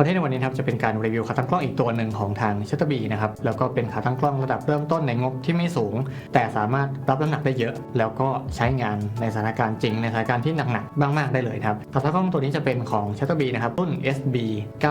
คอนเทนต์ในวันนี้ครับจะเป็นการรีวิวขาตั้งกล้องอีกตัวหนึ่งของทางชัตอร์บีนะครับแล้วก็เป็นขาตั้งกล้องระดับเริ่มต้นในงบที่ไม่สูง แต่สามารถรับน้ำหนักได้เยอะ แล้วก็ใช้งานในสถานการณ์จริงในสถานการณ์ที่หนักๆมากๆได้เลยครับขาตั้งกล้องตัวนี้จะเป็นของชัตอร์บีนะครับรุ่น SB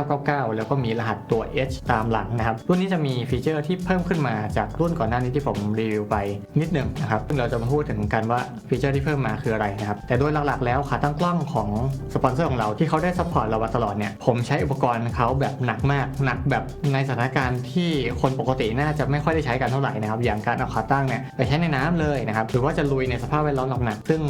999 แล้วก็มีรหัสตัว H ตามหลังนะครับรุ่นนี้จะมีฟีเจอร์ที่เพิ่มขึ้นมาจากรุ่นก่อนหน้านี้ที่ผมรีวิวไปนิดหนึ่งนะครับซึ่งเราจะมาพูดถึงกันว่าฟีเจอร์ที่เพิ่มมาคืออะไรนะครับแต่โดยหลักๆแล้วขาตั้งกล้องของสปอนเซอร์ของเราที่เขาได้ซัพพอร์ตเรามาตลอดเนี่ยผมใช้อุปกรณ์เขาแบบหนักมาก หนักแบบในสถานการณ์ที่คนปกติน่าจะไม่ค่อยได้ใช้กันเท่าไหร่นะครับอย่างการเอาขาตั้งเนี่ยไปใช้ในน้ำเลยนะครับหรือว่าจะลุยในสภาพแวดล้อมหนักๆซึ่ง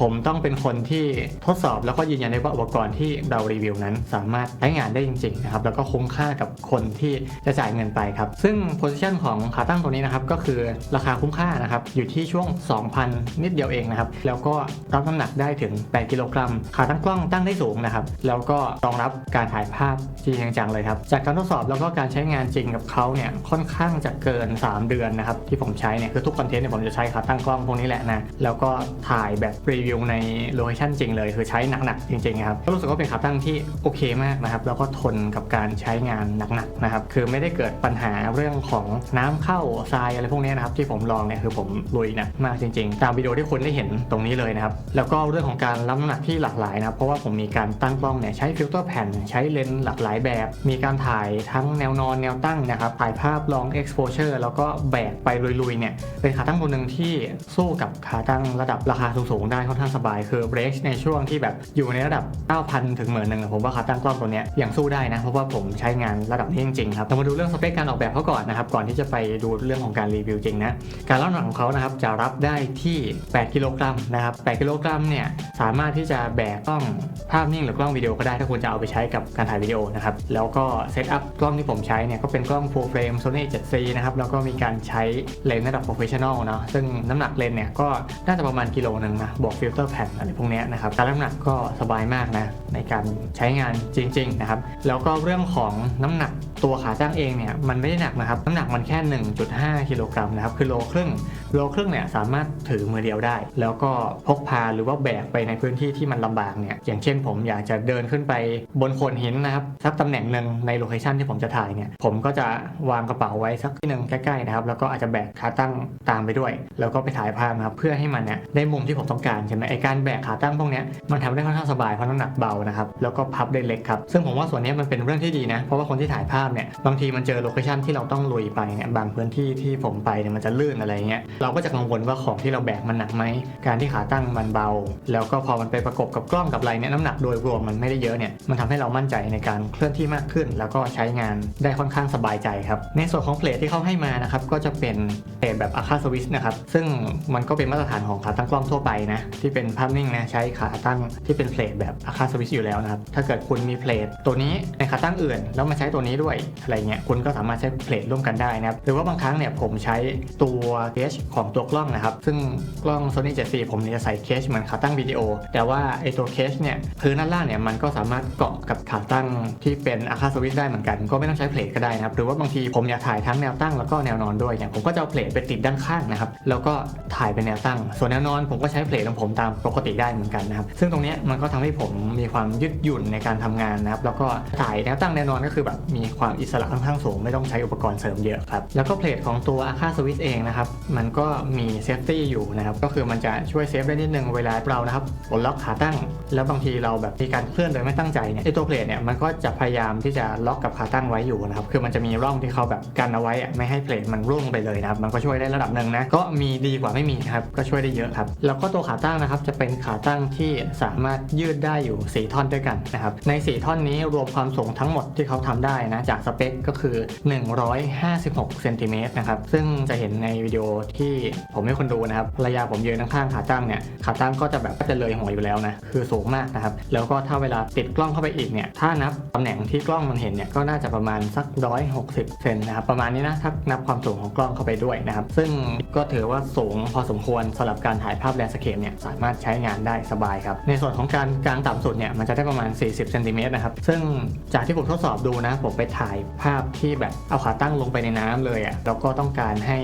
ผมต้องเป็นคนที่ทดสอบแล้วก็ยืนยันได้ว่าอุปกรณ์ที่เรารีวิวนั้น สามารถใช้งานได้จริงๆนะครับแล้วก็คุ้มค่ากับคนที่จะจ่ายเงินไปครับซึ่งโพซิชันของขาตั้งตัวนี้นะครับก็คือราคาคุ้มค่านะครับอยู่ที่ช่วง 2,000 นิดเดียวเองนะครับแล้วก็รับน้ำหนักได้ถึง 8 กิโลกรัมขาตั้งกล้องตั้งได้สูงนะครับแล้วก็รองรับการถ่ายภาพจริงจังเลยครับ จากการทดสอบแล้วก็การใช้งานจริงกับเขาเนี่ยค่อนข้างจะเกิน 3 เดือนนะครับที่ผมใช้เนี่ยคือทุกคอนเทนต์เนี่ยผมจะใช้ขาตั้งกล้องพวกนี้แหละนะแล้วก็ถ่ายแบบรีวิวในโลเคชั่นจริงเลยคือใช้หนักๆจริงๆครับก็รู้สึกว่าเป็นขาตั้งที่โอเคมากนะครับแล้วก็ทนกับการใช้งานหนักๆนะครับคือไม่ได้เกิดปัญหาเรื่องของน้ำเข้าทรายอะไรพวกนี้นะครับที่ผมลองเนี่ยคือผมลุยหนักมากจริง ๆ ตามวิดีโอที่คุณได้เห็นตรงนี้เลยนะครับแล้วก็เรื่องของการรับน้ำหนักที่หลากหลายนะครับเพราะว่าผมมีการตั้งกล้องเนี่ยใช้ฟิลเตอร์แผ่นใช้เลนส์หลากหลายแบบ มีการถ่ายทั้งแนวนอนแนวตั้งนะครับ ถ่ายภาพลอง exposure แล้วก็แบกไปลุยๆ เนี่ย เป็นขาตั้งตัวหนึ่งที่สู้กับขาตั้งระดับราคาสูงๆ ได้ค่อนข้างสบาย คือ range ในช่วงที่แบบอยู่ในระดับ 9,000 ถึงหมื่นหนึ่งผมว่าขาตั้งกล้องตัวเนี้ยยังสู้ได้นะ เพราะว่าผมใช้งานระดับนี้จริงๆครับเรามาดูเรื่องสเปคการออกแบบเขาก่อนนะครับ ก่อนที่จะไปดูเรื่องของการรีวิวจริงนะ การรับน้ำหนักของเขานะครับจะรับได้ที่ 8 กิโลกรัมนะครับ 8 กิโลกรัมเนี่ยสามารถที่จะแบกกล้องภาพนิ่งหรือกล้องวิดีโอก็ได้ถ้าคุณจะเอาไปใช้กับการถ่ายวิดีโอนะครับ แล้วก็เซตอัพกล้องที่ผมใช้เนี่ยก็เป็นกล้อง full frame Sony 7C นะครับ แล้วก็มีการใช้เลนส์ระดับ professional เนาะ ซึ่งน้ำหนักเลนส์เนี่ยก็น่าจะประมาณกิโลหนึ่งนะ บวกฟิลเตอร์แผ่นอะไรพวกนี้นะครับ การน้ำหนักก็สบายมากนะในการใช้งานจริงๆนะครับ แล้วก็เรื่องของน้ำหนักตัวขาตั้งเองเนี่ยมันไม่ได้หนักนะครับ น้ำหนักมันแค่ 1.5กิโลกรัมนะครับ คือโลครึ่ง โลครึ่งเนี่ยสามารถถือมือเดียวได้ แล้วก็พกพาหรือว่าแบกไปในพื้นที่ที่มันลำบากเนี่ย อย่างเช่นผมอยากจะเดินขึ้นไปบนโขดหินนะครับสักตำแหน่งหนึ่งในโลเคชันที่ผมจะถ่ายเนี่ยผมก็จะวางกระเป๋าไว้สักที่หนึ่งใกล้ๆนะครับแล้วก็อาจจะแบกขาตั้งตามไปด้วย แล้วก็ไปถ่ายภาพนะครับเพื่อให้มันเนี่ยได้มุมที่ผมต้องการใช่ไหมไอการแบกขาตั้งพวกนี้มันทำได้ค่อนข้างสบายเพราะน้ำหนักเบานะครับแล้วก็พับได้เล็กครับซึ่งผมว่าส่วนนี้มันเป็นเรื่องที่ดีนะเพราะว่าคนที่ถ่ายภาพเนี่ยบางทีมันเจอโลเคชันที่เราต้องลุยไปเนี่ยบางพื้นที่ที่ผมไปเนี่ยมันจะลื่นอะไรเงี้ยเราก็จะกังวลว่าของที่เราแบกมันหนักไหมการที่ขาตั้งมันเบา แล้วก็พอมันไปประกบกับกล้องกับอะไรเนี่ยน้ำหนักโดยรวมมันไม่ได้เยอะเนี่ยมันทำให้เรามั่นใจในการเคลื่อนที่มากขึ้น แล้วก็ใช้งานได้ค่อนข้างสบายใจครับ ในส่วนของเพลทที่เขาให้มานะครับก็จะเป็นเพลทแบบอาคาสวิสนะครับซึ่งมันก็เป็นมาตรฐานของขาตั้งกล้องทั่วไปนะที่เป็นภาพนิ่งนะใช้ขาตั้งที่เป็นเพลทแบบอาคาสวิสอยู่แล้วนะครับถ้าเกิดคุณมีเพลทตัวนี้ในขาตั้งอื่น แล้วมาใช้ตัวนี้ด้วยอะไรเงี้ยคุณก็สามารถใช้เพลทร่วมกันได้นะครับหรือว่าบางครั้งเนี่ยผมใช้ตัวเคสของตัวกล้องนะครับซึ่งกล้อง Sony 7C ผมเนี่ยจะใส่เคสเหมือนขาตั้งวิดีโอ แต่ว่าไอตัวเคสเนี่ยพื้นด้านล่างเนี่ยมันก็สามารถเกาะกับขาตั้งที่เป็นอาคาสวิสได้เหมือนกัน ก็ไม่ต้องใช้เพลทก็ได้นะครับ หรือว่าบางทีผมอยากถ่ายทั้งแนวตั้งแล้วก็แนวนอนด้วยอย่างผมก็จะเอาเพลทไปติดด้านข้างนะครับ แล้วก็ถ่ายเป็นแนวตั้ง ส่วนแนวนอนผมก็ใช้เพลทของผมตามปกติได้เหมือนกันนะครับ ซึ่งตรงนี้มันก็ทำให้ผมมีความยืดหยุ่นในการทำงานนะครับ แล้วก็ถ่ายแนวตั้งแนวนอนก็คือแบบมีความอิสระค่อนข้างสูง ไม่ต้องใช้อุปกรณ์เสริมเยอะครับ แล้วก็เพลทของตัวอาคาสวิสเองนะครับ มันก็มีเซฟตี้อยู่นะครับ ก็คือมันจะช่วยเซฟได้นิดนึงเวลาเรานะครับลดล็อกขาตั้ง แล้วบางทีเราแบบมีการเคลื่อนโดยไม่ตั้งใจเนี่ยไอตัวเพลทเนี่ยมันก็จะพยายามที่จะล็อกกับขาตั้งไว้อยู่นะครับคือมันจะมีร่องที่เขาแบบกันเอาไว้ไม่ให้เพลทมันร่วงไปเลยนะครับมันก็ช่วยได้ระดับหนึ่งนะก็มีดีกว่าไม่มีครับก็ช่วยได้เยอะครับแล้วก็ตัวขาตั้งนะครับจะเป็นขาตั้งที่สามารถยืดได้อยู่ 4 ท่อนด้วยกันนะครับใน 4 ท่อนนี้รวมความสูงทั้งหมดที่เขาทำได้นะจากสเปคก็คือ 156เซนติเมตรนะครับซึ่งจะเห็นในวิดีโอที่ผมให้คนดูนะครับภรรยาผมยืนข้างๆขาตั้งเนี่ยขาตั้งก็จะแบบก็จะเลยหัวอยู่แล้วนะคือสูงมากนะครับแล้วก็ถ้าเวลาติดกล้องเข้าไปอีกเนี่ยถ้านับตำแหน่งที่กล้องมันเห็นเนี่ยก็น่าจะประมาณสัก160เซนนะครับประมาณนี้นะถ้านับความสูงของกล้องเข้าไปด้วยนะครับซึ่งก็ถือว่าสูงพอสมควรสำหรับการถ่ายภาพแลนด์สเคปเนี่ยสามารถใช้งานได้สบายครับในส่วนของการกลางต่ำสุดเนี่ยมันจะได้ประมาณ 40เซนติเมตรนะครับซึ่งจากที่ผมทดสอบดูนะ ผมไปถ่ายภาพที่แบบเอาขาตั้งลงไปในน้ำเลยอะ่ะแล้วก็ต้องการให้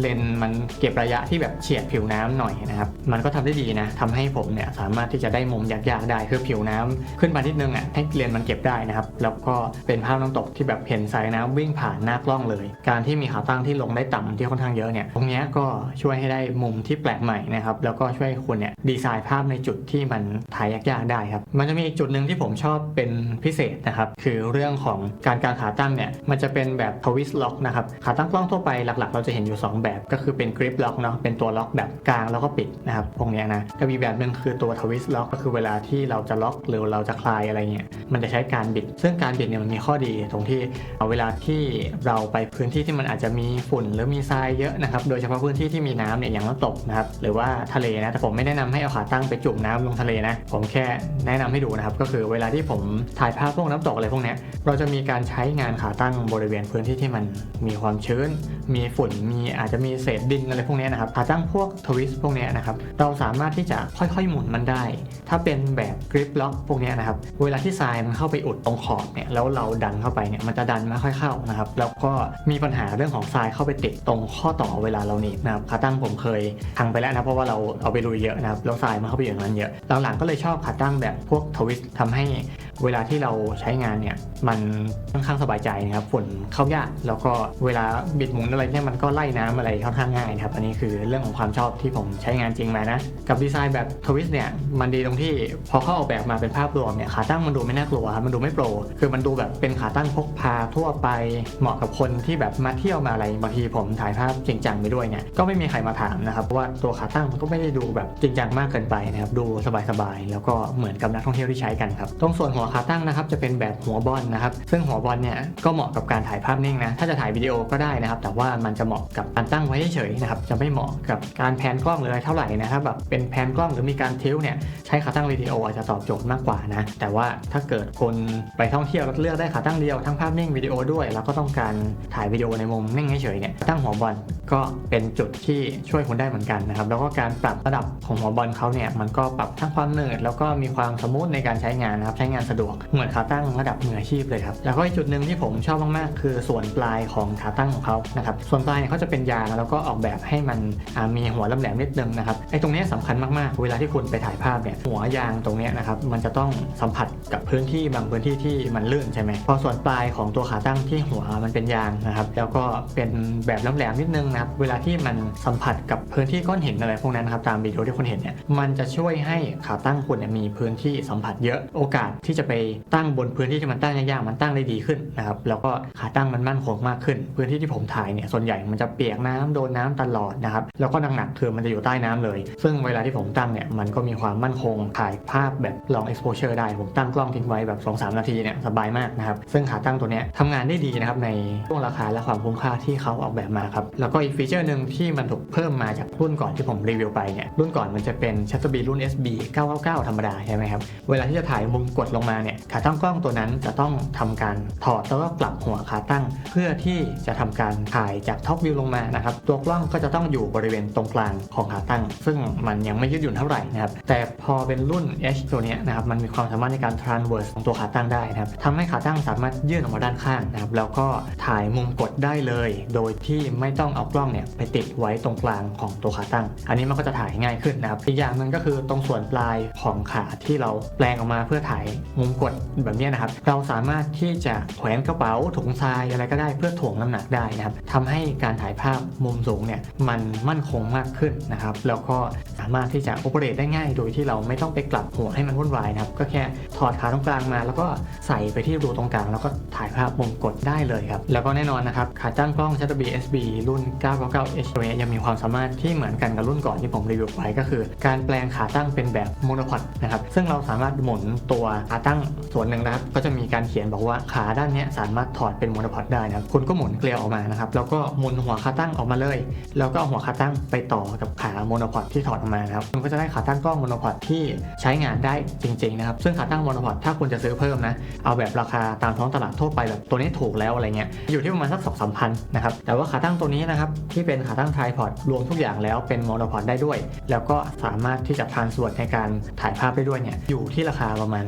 เลนส์มันเก็บระยะที่แบบเฉียดผิวน้ำหน่อยนะครับมันก็ทำได้ดีนะทำให้ผมเนี่ยสามารถที่จะได้มุมยากๆได้คือผิวน้ำขึ้นมานิดนึงอะ่ะให้เลนส์มันเก็บได้นะครับแล้วก็เป็นภาพน้ำตกที่แบบเห็นสายน้ำวิ่งผ่านหน้ากล้องเลย การที่มีขาตั้งที่ลงได้ต่ำที่ค่อนข้างเยอะเนี่ยตรงนี้ก็ช่วยให้ได้มุมที่แปลกใหม่นะครับแล้วก็ช่วยให้คุณเนี่ยดีไซน์ภาพในจุดที่มันถ่ายยากๆได้ครับมันจะมีอีกจุดหนึ่งที่ผมชอบเป็นพิเศษนะครับคือเรื่องของการการขาตั้งเนี่ยมันจะเป็นแบบทวิสต์ล็อกนะครับขาตั้งกล้องทั่วไปหลักๆ เราจะเห็นอยู่ 2 แบบก็คือเป็นกริปล็อกเนาะเป็นตัวล็อกแบบกลางแล้วก็ปิดนะครับพวกนี้นะจะมีแบบหนึ่งคือตัวทวิสต์ล็อกก็คือเวลาที่เราจะล็อกหรือเราจะคลายอะไรเงี้ยมันจะใช้การบิดซึ่งการบิดเนี่ยมันมีข้อดีตรงที่เอาเวลาที่เราไปพื้นที่ที่มันอาจจะมีฝุ่นหรือมีทรายเยอะนะครับ โดยเฉพาะพื้นที่ที่มีน้ำเนี่ยอย่างน้ำตกนะครับหรือว่าทะเลนะแต่ผมไม่แนะนำให้เอาขาตั้งไปจุ่มน้ำลงทะเลนะ ผมแค่แนะนำให้ดูนะครับ ก็คือเวลาที่ผมถ่ายภาพพวกน้ำตกอะไรพวกเนี้ยเราจะมีการใช้งานขาตั้งบริเวณพื้นที่ที่มันมีความชื้น มีฝุ่นมีอาจจะมีเศษดินอะไรพวกเนี้ยนะครับขาตั้งพวกทวิสต์พวกเนี้ยนะครับเราสามารถที่จะค่อยๆหมุนมันได้ ถ้าเป็นแบบกริปล็อกพวกเนี้ยนะครับเวลาที่ทรายมันเข้าไปอุดตรงขอบเนี่ยแล้วเราดันเข้าไปเนี่ยมันจะดันไม่ค่อยเข้านะครับ แล้วก็มีปัญหาเรื่องของทรายเข้าไปติดตรงข้อต่อเวลาเราหนีบนะครับขาตั้งผมเคยพังไปแล้วนะเพราะว่าเราเอาไปลุยเยอะนะครับแล้วทรายมันเข้าไปอยู่างนั้นเยอะหลังๆก็เลยชอบขาตั้งแบบพวกทวิสต์ทำให้ เวลาที่เราใช้งานเนี่ยมันค่อนข้างสบายใจนะครับฝนเข้ายากแล้วก็เวลาบิดหมุนอะไรเนี่ยมันก็ไล่น้ำอะไรค่อนข้างง่ายนะครับอันนี้คือเรื่องของความชอบที่ผมใช้งานจริงมานะกับดีไซน์แบบทวิสต์เนี่ยมันดีตรงที่พอเขาออกแบบมาเป็นภาพรวมเนี่ยขาตั้งมันดูไม่น่ากลัวครับมันดูไม่โปร คือมันดูแบบเป็นขาตั้งพกพาทั่วไปเหมาะกับคนที่แบบมาเที่ยวมาอะไรบางทีผมถ่ายภาพจริงจังไปด้วยเนี่ยก็ไม่มีใครมาถามนะครับว่าตัวขาตั้งมันก็ไม่ได้ดูแบบจริงจังมากเกินไปนะครับดูสบายๆแล้วก็เหมือนกับนักท่องเที่ยวที่ใช้กันครับตรงส่วนหัวขาตั้งนะครับจะเป็นแบบหัวบอลนะครับ ซึ่งหัวบอลเนี่ยก็เหมาะกับการถ่ายภาพนิ่งนะ ถ้าจะถ่ายวิดีโอก็ได้นะครับ แต่ว่ามันจะเหมาะกับการตั้งไว้เฉยๆนะครับ จะไม่เหมาะกับการแพนกล้องหรืออะไรเท่าไหร่นะครับ แบบเป็นแพนกล้องหรือมีการทิลเนี่ยใช้ขาตั้งวิดีโออาจจะตอบโจทย์มากกว่านะ แต่ว่าถ้าเกิดคนไปท่องเที่ยวแล้วเลือกได้ขาตั้งเดียวทั้งภาพนิ่งวิดีโอด้วย แล้วก็ต้องการถ่ายวิดีโอในมุมนิ่งเฉยๆเนี่ยตั้งหัวบอลก็เป็นจุดที่ช่วยคุณได้เหมือนกันนะครับ แล้วก็การปรับระดับของหัวบอลเขาเนี่ยมันก็ปรับทั้งความเนิร์ดแล้วก็มีความสมูทในการใช้งานนะครับใช้งานสะดวก เหมือนขาตั้งระดับมืออาชีพเลยครับ แล้วก็อีกจุดหนึ่งที่ผมชอบมากๆ คือส่วนปลายของขาตั้งของเขานะครับส่วนปลายเนี่ยเขาจะเป็นยางแล้วก็ออกแบบให้มันมีหัวลำแหลมนิดนึงนะครับไอ้ตรงนี้ยสำคัญมากๆ เวลาที่คุณไปถ่ายภาพเนี่ยหัวยางตรงนี้นะครับมันจะต้องสัมผัสกับพื้นที่บางพื้นที่ที่มันลื่นใช่ไหมพอส่วนปลายของตัวขาตั้งที่หัวมันเป็นยางนะครับแล้วก็เป็นแบบลำแหลมนิดนึงนะครับเวลาที่มันสัมผัสกับพื้นที่ก้อนหินอะไรพวกนั้นนะครับตามวิดีโอที่คุณเห็นเนี่ยมันจะช่วยให้ขาตั้งคุณเนี่ยมีพื้นที่สัมผัสเยอะโอกาสที่จะไปตั้งบนพื้นที่ที่มันตั้งยากๆมันตั้งได้ดีขึ้นนะครับแล้วก็ขาตั้งมันมั่นคงมากขึ้น พื้นที่ที่ผมถ่ายเนี่ยส่วนใหญ่มันจะเปียกน้ำโดนน้ำตลอดนะครับแล้วก็หนักๆคือมันจะอยู่ใต้น้ำเลย ซึ่งเวลาที่ผมตั้งเนี่ยมันก็มีความมั่นคงถ่ายภาพแบบ long exposure ได้ ผมตั้งกล้องทิ้งไว้แบบ2-3 นาทีเนี่ยสบายมากนะครับซึ่งขาตั้งตัวเนี้ยทำงานได้ดีนะครับในช่วงราคาและความคุ้มค่าที่เขาออกแบบมาครับแล้วก็อีกฟีเจอร์หนึ่งที่มันถูกเพิ่มมาจากรุ่นก่อนที่ผมรีวิวไปเนี่ยรุ่นก่อนมันจะเป็น Shutter รุ่น SB 999 ธรรมดาใช่ไหมครับเวลาที่จะถ่ายมุมกดลงมาเนี่ยขาตั้งกล้องตัวนั้นจะต้องทำการถอดแล้วก็กลับหัวขาตั้ง เพื่อที่จะทำการถ่ายจากท็อปวิวลงมานะครับตัวกล้องก็จะต้องอยู่บริเวณตรงกลางของขาตั้ง ซึ่งมันยังไม่ยืดหยุ่นเท่าไหร่นะครับแต่พอเป็นรุ่น H ตัวนี้นะครับมันมีความสามารถในการ transverse ของตัวขาตั้งได้นะครับทำให้ขาตั้งสามารถยื่นออกมาด้านข้างนะครับแล้วก็ถ่ายมุมกดได้เลย โดยที่ไม่ต้องเอากล้องเนี่ยไปติดไว้ตรงกลางของตัวขาตั้ง อันนี้มันก็จะถ่ายง่ายขึ้นนะครับอีกอย่างหนึ่งก็คือตรงส่วนปลายของขาที่เราแปลงออกมาเพื่อถ่ายมุมกดแบบนี้นะครับ เราสามารถที่จะแขวนกระเป๋าถุงทรายอะไรก็ได้เพื่อถ่วงน้ำหนักได้นะครับทำให้การถ่ายภาพมุมสูงเนี่ยมันมั่นคงมากขึ้นนะครับ แล้วก็สามารถที่จะโอเปเรตได้ง่าย โดยที่เราไม่ต้องไปกลับหัวให้มันวุ่นวายนะครับ ก็แค่ถอดขาตรงกลางมา แล้วก็ใส่ไปที่รูตรงกลาง แล้วก็ถ่ายภาพมุมกดได้เลยครับ แล้วก็แน่นอนนะครับขาตั้งกล้อง Shutter SB รุ่น 999 H ตัวนี้ยังมีความสามารถที่เหมือนกันกับรุ่นก่อนที่ผมรีวิวไปก็คือ การแปลงขาตั้งเป็นแบบโมโนพอดนะครับ ซึ่งเราสามารถหมุนตัวขาตั้งส่วนหนึ่งนะครับ ก็จะมีการเขียนบอกว่าขาด้านนี้สามารถถอดเป็นโมโนพอดได้นะครับคุณก็หมุนเกลียวออกมานะครับ แล้วก็หมุนหัวขาตั้งออกมาเลย แล้วก็เอาหัวขาตั้งไปต่อกับขาโมโนพอดที่ถอดออกมาครับคุณก็จะได้ขาตั้งกล้องโมโนพอดที่ใช้งานได้จริงๆนะครับซึ่งขาตั้งโมโนพอดถ้าคุณจะซื้อเพิ่มนะเอาแบบราคาตามท้องตลาดทั่วไปแบบตัวนี้ถูกแล้วอะไรเงี้ยอยู่ที่ประมาณสักสองสามพันนะครับแต่ว่าขาตั้งตัวนี้นะครับที่เป็นขาตั้งไทพอดรวมทุกอย่างแล้วเป็นโมโนพอดได้ด้วย แล้วก็สามารถที่จะทานสวดในการถ่ายภาพได้ด้วยเนี่ยอยู่ที่ราคาประมาณ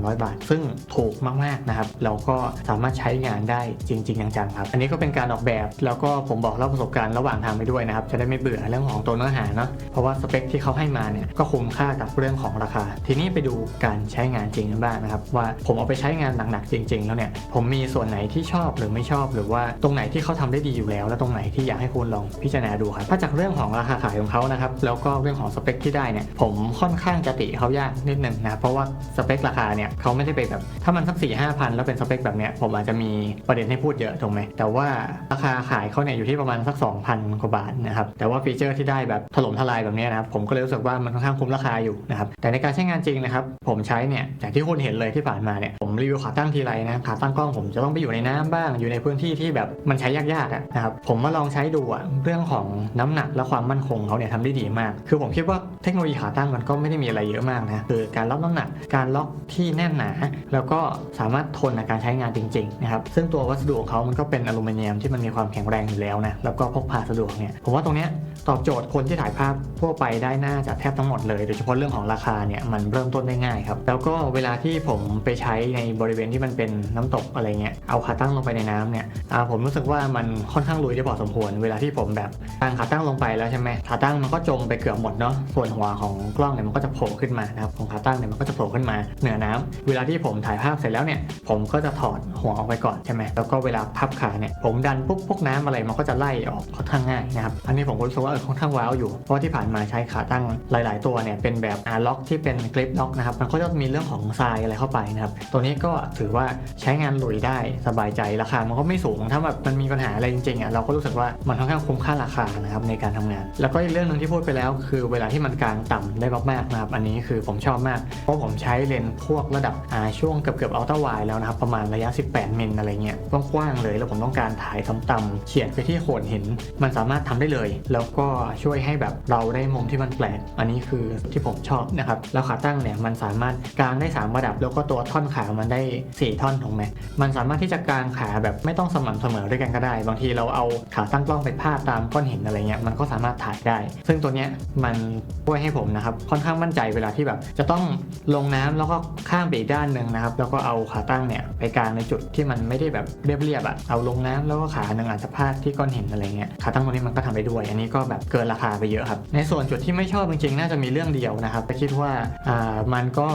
300 บาท ซึ่งถูกมากๆนะครับแล้วก็สามารถใช้งานได้จริง ๆ จังๆครับ อันนี้ก็เป็นการออกแบบแล้วก็ผมบอกเล่าประสบการณ์ระหว่างทางไปด้วยนะครับ จะได้ไม่เบื่อเรื่องของตัวเนื้อหาเนาะเพราะว่าสเปคที่เขาให้มาเนี่ยก็คุ้มค่ากับเรื่องของราคา ทีนี้ไปดูการใช้งานจริงกันบ้างนะครับว่าผมเอาไปใช้งานหนักๆจริง ๆ แล้วเนี่ยผมมีส่วนไหนที่ชอบหรือไม่ชอบ หรือว่าตรงไหนที่เขาทำได้ดีอยู่แล้ว และตรงไหนที่อยากให้คุณลองพิจารณาดูครับถ้าจากเรื่องของราคาขายของเขานะครับแล้วก็เรื่องของสเปคที่ได้เนี่ยผมค่อนข้างจะติเขายากนิดนึงนะเพราะว่าสเปคราคาเนี่ยเขาไม่ได้ไปแบบถ้ามันสักสี่ห้าพันแล้วเป็นสเปคแบบเนี้ยผมอาจจะมีประเด็นให้พูดเยอะถูกไหมแต่ว่าราคาขายเขาเนี่ยอยู่ที่ประมาณสัก 2,000กว่าบาทนะครับแต่ว่าฟีเจอร์ที่ได้แบบถล่มทลายแบบเนี้ยนะครับผมก็เลยรู้สึกว่ามันค่อนข้างคุ้มราคาอยู่นะครับแต่ในการใช้งานจริงนะครับผมใช้เนี่ยอย่างที่คุณเห็นเลยที่ผ่านมาเนี่ยผมรีวิวขาตั้งทีไรนะขาตั้งกล้องผมจะต้องไปอยู่ในน้ำบ้าง อยู่ในพื้นที่ที่แบบมันใช้ยากๆอะนะครับผมมาลองใช้ดูอะเรื่องของน้ำหนักและความมั่นคงเขาเนี่ยทำได้ดีมาก คือผมคิดว่าเทคโนโลยีขาตั้งมันก็ไม่ได้มีอะไรเยอะมากนะคือการล็อกน้ำหนักการล็อกทที่แน่นหนา แล้วก็สามารถทนในการใช้งานจริงๆนะครับซึ่งตัววัสดุของเขามันก็เป็นอลูมิเนียมที่มันมีความแข็งแรงอยู่แล้วนะแล้วก็พกพาสะดวกเนี่ยผมว่าตรงเนี้ยตอบโจทย์คนที่ถ่ายภาพทั่วไปได้น่าจะแทบทั้งหมดเลยโดยเฉพาะเรื่องของราคาเนี่ยมันเริ่มต้นได้ง่ายครับแล้วก็เวลาที่ผมไปใช้ในบริเวณที่มันเป็นน้ำตกอะไรเงี้ยเอาขาตั้งลงไปในน้ำเนี่ยผมรู้สึกว่ามันค่อนข้างลุยได้พอสมควร เวลาที่ผมแบบตั้งขาตั้งลงไปแล้วใช่ไหมขาตั้งมันก็จมไปเกือบหมดเนาะส่วนหัวของกล้องเนี่ยมันก็จะโผล่ขึ้นมานะครับของขาตั้งเนี่ยมันก็จะโผล่ขึ้นมาเหนือน้ำเวลาที่ผมถ่ายภาพเสร็จแล้วเนี่ยผมก็จะถอดหัวออกไปก่อนใช่ไหมแล้วก็เวลาพับขาเนี่ยผมดันปุ๊บพวกน้ำอะไรมันก็จะไล่ออกค่อนข้างง่ายนะครับอันนี้ผมก็รู้สึกว่าเออค่อนข้างว้าวอยู่เพราะาที่ผ่านมาใช้ขาตั้งหลาย ๆ ตัวเนี่ยเป็นแบบอาร์ล็อกที่เป็นกริปล็อกนะครับมันก็จะมีเรื่องของทรายอะไรเข้าไปนะครับตัวนี้ก็ถือว่าใช้งานลุยได้สบายใจราคามันก็ไม่สูงถ้าแบบมันมีปัญหาอะไรจริงๆอะเราก็รู้สึกว่ามันค่อนข้างคุ้มค่าราคานะครับในการทำงาน แล้วก็อีกเรื่องหนึงที่พูดไปแล้ว คือเวลาที่มันกลางต่ำได้มากๆนะครับอันนี้คือผมชอบมากเพราะผมใช้เลนส์พวกระดับช่วงเกือบเกือบอัลตร้าไวแล้วนะครับ ประมาณระยะ 18 มิลอะไรเงี้ยกว้างๆเลย แล้วผมต้องการถ่ายต่ำๆเฉียดไปที่โขดหิน มันสามารถทำได้เลย แล้วก็ช่วยให้แบบเราได้มุมที่มันแปลก อันนี้คือที่ผมชอบนะครับ แล้วขาตั้งเนี่ยมันสามารถกางได้ 3 ระดับ แล้วก็ตัวท่อนขามันได้ 4 ท่อนถูกไหมมันสามารถที่จะกางขาแบบไม่ต้องสม่ำเสมอด้วยกันก็ได้ บางทีเราเอาขาตั้งกล้องไปพาดตามก้อนหินอะไรเงี้ย มันก็สามารถถ่ายได้ ซึ่งตัวเนี้ยมันช่วยให้ผมนะครับ ค่อนข้างมั่นใจเวลาที่แบบ จะต้องลงน้ำแล้วก็ข้ามไปอีกด้านหนึ่งนะครับ แล้วก็เอาขาตั้งเนี่ยไปกางในจุดที่มันไม่ได้แบบเรียบๆอะเอาลงน้ำแล้วก็ขาหนึ่งอาจจะพาดที่ก้อนหินอะไรเงี้ยขาตั้งตัวนี้มันก็ทำไปด้วย อันนี้ก็แบบเกินราคาไปเยอะครับ ในส่วนจุดที่ไม่ชอบจริงๆน่าจะมีเรื่องเดียวนะครับแต่คิดว่าอ่ามันก็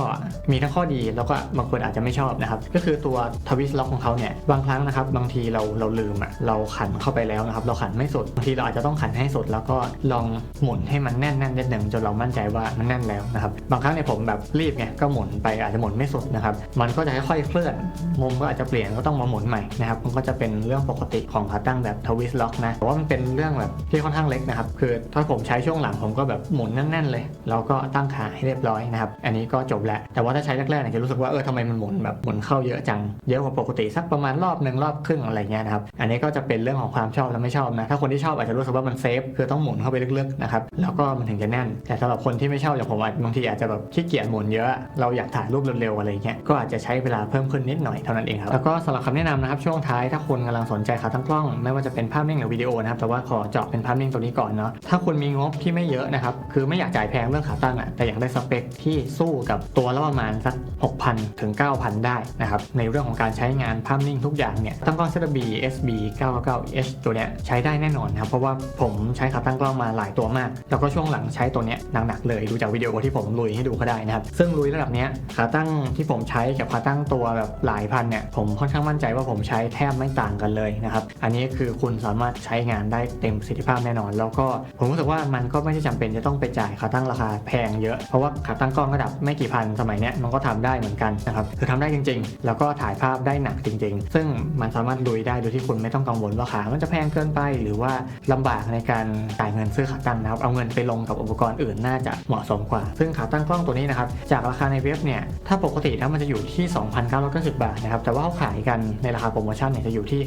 มีทั้งข้อดีแล้วก็บางคนอาจจะไม่ชอบนะครับก็คือตัวทวิสล็อกของเขาเนี่ยบางครั้งนะครับบางทีเราเราลืมอะเราขันเข้าไปแล้วนะครับ เราขันไม่สุดบางทีเราอาจจะต้องขันให้สุด แล้วก็ลองหมุนให้มันแน่นๆนิดหนึ่งจนเรามั่นใจว่ามันแน่นแล้วนะครับบางครั้งเนี่ยผมแบบรีบไงก็หมุนไปอาจจะมุนไม่สุดนะครับ มันก็จะค่อยๆเคลื่อน มุมก็อาจจะเปลี่ยนก็ต้องมาหมุนใหม่นะครับ มันก็จะเป็นเรื่องปกติของขาตั้งแบบทวิสล็อกนะ แต่ว่ามันเป็นเรื่องแบบที่ค่อนข้างเล็กนะครับ คือถ้าผมใช้ช่วงหลังผมก็แบบหมุนแน่นๆเลย แล้วก็ตั้งขาให้เรียบร้อยนะครับ อันนี้ก็จบแล้ว แต่ว่าถ้าใช้แรกๆเนี่ยจะรู้สึกว่าเออทำไมมันหมุนแบบหมุนเข้าเยอะจัง เยอะกว่าปกติสักประมาณรอบหนึ่งรอบครึ่งอะไรเงี้ยนะครับ อันนี้ก็จะเป็นเรื่องของความชอบและไม่ชอบนะ ถ้าคนที่ชอบอาจจะรู้สึกว่ามันเซฟ คือต้องหมุนเข้าไปลึกๆนะครับ แล้วก็มันถึงจะแน่น แต่สำหรับคนที่ไม่ชอบอย่างผมบางทีอาจจะแบบขี้เกียจหมุนเยอะ เราอยากถ่ายรูปเร็วอะไรเงี้ยก็อาจจะใช้เวลาเพิ่มขึ้นนิดหน่อยเท่านั้นเองครับแล้วก็สำหรับคำแนะนำนะครับช่วงท้ายถ้าคุณกำลังสนใจขาตั้งกล้อง ไม่ว่าจะเป็นภาพนิ่งหรือวิดีโอนะครับแต่ว่าขอเจาะเป็นภาพนิ่งตัวนี้ก่อนเนาะถ้าคุณมีงบที่ไม่เยอะนะครับคือไม่อยากจ่ายแพงเรื่องขาตั้งอะแต่อยากได้สเปคที่สู้กับตัวละประมาณสัก6,000ถึง9,000 ได้นะครับในเรื่องของการใช้งานภาพนิ่งทุกอย่างเนี่ยตั้งกล้อง ZB SB 999H ตัวเนี้ยใช้ได้แน่นอนนะครับเพราะว่าผมใช้ขาตั้งกล้องมาหลายตัวมาก แล้วก็ช่วงหลังใช้ตัวเนี้ยหนักๆเลยดูจากวิดีโอที่ผมลุยให้ดูก็ได้นะครับซึ่งลุยระดับเนี้ยขาตั้งที่ผมใช้กับขาตั้งตัวแบบหลายพันเนี่ยผมค่อนข้างมั่นใจว่าผมใช้แทบไม่ต่างกันเลยนะครับอันนี้คือคุณสามารถใช้งานได้เต็มประสิทธิภาพแน่นอน แล้วก็ผมรู้สึกว่ามันก็ไม่ได้จำเป็นจะต้องไปจ่ายขาตั้งราคาแพงเยอะเพราะว่าขาตั้งกล้องระดับไม่กี่พันสมัยเนี้ยมันก็ทำได้เหมือนกันนะครับคือทำได้จริง ๆ แล้วก็ถ่ายภาพได้หนักจริง ๆ ซึ่งมันสามารถลุยได้โดยที่คุณไม่ต้องกังวลว่าขามันจะแพงเกินไป หรือว่าลำบากในการจ่ายเงินซื้อขาตั้งนะครับเอาเงินไปลงกับอุปกรณ์อื่นน่าจะเหมาะสมกว่า ซึ่งขาตั้งกล้องตัวนี้นะครับจากราคาในเว็บเนี่ยถ้าปกติแล้วมันจะอยู่ที่ 2,990 บาทนะครับ แต่ว่าเขาขายกันในราคาโปรโมชั่นเนี่ยจะอยู่ที่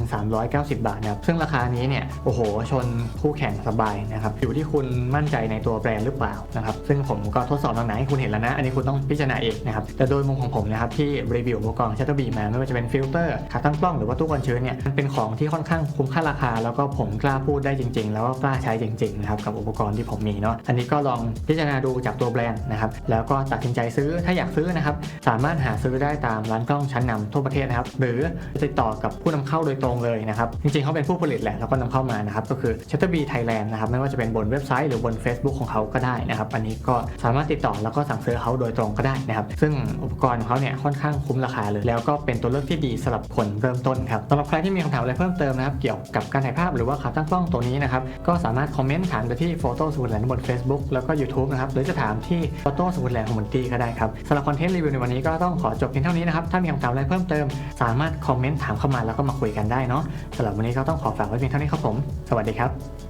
2,390 บาทนะครับ ซึ่งราคานี้เนี่ย โอ้โห ชนคู่แข่งสบายนะครับ อยู่ที่คุณมั่นใจในตัวแบรนด์หรือเปล่านะครับ ซึ่งผมก็ทดสอบตรงไหนให้คุณเห็นแล้วนะ อันนี้คุณต้องพิจารณาเองนะครับ แต่โดยมุมของผมนะครับที่รีวิวอุปกรณ์ชัตเตอร์บีมาไม่ว่าจะเป็นฟิลเตอร์ขาตั้งกล้องหรือว่าตู้กันชื้นเนี่ย มันเป็นของที่ค่อนข้างคุ้มค่าราคา แล้วก็ผมกล้าพูดได้จริง ๆ แล้วก็กล้าใช้จริงๆนะครับกับอุปกรณ์ที่ผมมีเนาะ อันนี้ก็ลองพิจารณาดูจากตัวแบรนด์นะครับ แล้วก็ตัดสินใจซื้อถ้าอยากซื้อนะครับ สามารถหาซื้อได้ตามร้านกล้องชั้นนำทั่วประเทศนะครับ หรือติดต่อกับผู้นำเข้าโดยตรงเลยนะครับ จริงๆเขาเป็นผู้ผลิตแหละแล้วก็นำเข้ามานะครับ ก็คือ Shutterby Thailand นะครับ ไม่ว่าจะเป็นบนเว็บไซต์หรือบน Facebook ของเขาก็ได้นะครับ อันนี้ก็สามารถติดต่อแล้วก็สั่งซื้อเขาโดยตรงก็ได้นะครับ ซึ่งอุปกรณ์ของเขาเนี่ยค่อนข้างคุ้มราคาเลย แล้วก็เป็นตัวเลือกที่ดีสำหรับคนเริ่มต้นครับสำหรับใครที่มีคำถามอะไรเพิ่มเติมนะครับ เกี่ยวกับการถ่ายภาพหรือว่าขาตั้งกล้องตัวนี้นะครับ ก็สามารถคอมเมนต์ถามไปที่โฟโต้สมุดแลนบน Facebook แล้วก็ YouTube นะครับ หรือจะถามที่โฟโต้สมุดแลนด์คอมมูนิตี้ก็ได้ครับสำหรับคอนเทนต์รีวิวในวันนี้ก็ต้องขอจบเพียงเท่านี้นะครับ ถ้ามีคำถามอะไรเพิ่มเติม สามารถคอมเมนต์ถามเข้ามาแล้วก็มาคุยกันได้เนาะสำหรับวันนี้ก็ต้องขอฝากไว้เพียงเท่านี้ครับผม สวัสดีครับ